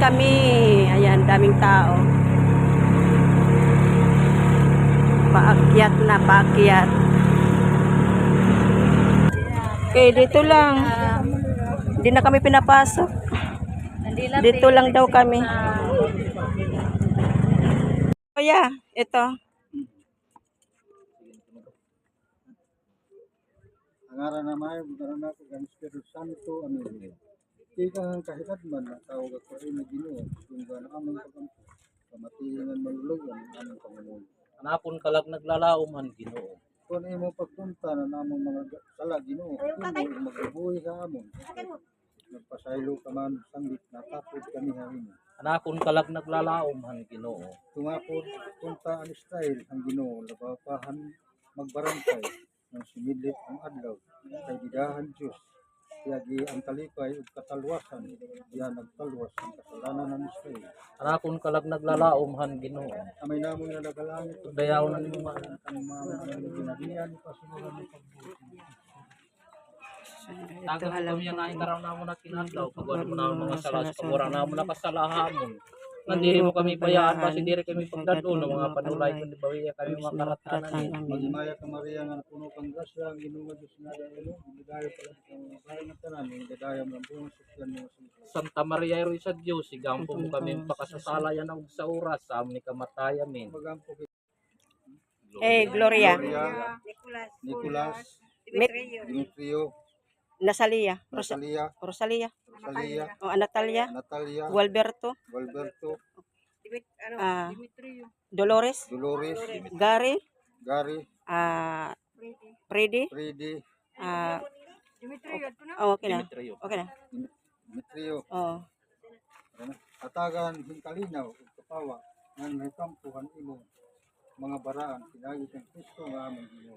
kami. Ayan, daming tao. Paakyat na, paakyat. Okay, dito lang. Hindi na kami pinapasok. Dito lang daw kami. Kuya, ito. Ang ara na may budaran na kag Espiritu Santo. Amen. Ika ang kahitad man na tawag ako rin na Ginoo. Kung gana among pagampo. Kamatihingan malulugan among Panginoon. Anapon kalag naglalaom han Ginoo. Kung imo pagpunta na namong mga ga- sala Ginoo, kundo magbubuhi sa amon. Nagpasaylo ka man sanggit natapod kami hamin. Anapon kalag naglalaom han Ginoo. Tumapod punta ang Israel ang Ginoo labapahan magbarangkay ng sumidlit ang adlaw kay gidahan Diyos Yagi ang talipay ug katalwasan diha nagtalwas ang kasalanan ng Israel. Anapon kalag naglalaom han Ginoo. Amay namon nga nagalangit ug Dayaw na nimo man. ang mga mga ginabihan pasunuran ng pagbuti. Tagal kami na ingaraw na mo na kinadlaw. Pagwan mo na mga salas. Pagwara na mo na kasalahamon. Nandiri mo kami bayaan. Kasi diri kami pagdado ng mga panulay. Kundi bawiya kami mga karatanan. Magimaya ka Maria nga puno kang grasya ang Ginoo nga Dios nga dayo gidayo pala sa mga bahay ng tanan ing gidayo ang buong sukyan mo sa Santa Maria Ero sa Diyos. Sigampo mo kami pakasasala yan ang sa oras. Sa amin ni kamatayan min. pagampo kay Eh, Gloria. Gloria, Nicolas, Met- Dimitrio, Nasalia. Rosa- Rosalia, Rosalia. Rosalia, O, Natalia. Natalia, Gualberto. Walberto, ah, Dolores. Dolores, Gary. Gary, ah Freddy. Freddy, ah oh, okay na. Demetrio. Okay na. Dimitrio, Oh. ano, atagan hinkalinaw ug kapawa nga nakampuhan imo mga baraan pinagi kang Kristo nga among Ginoo.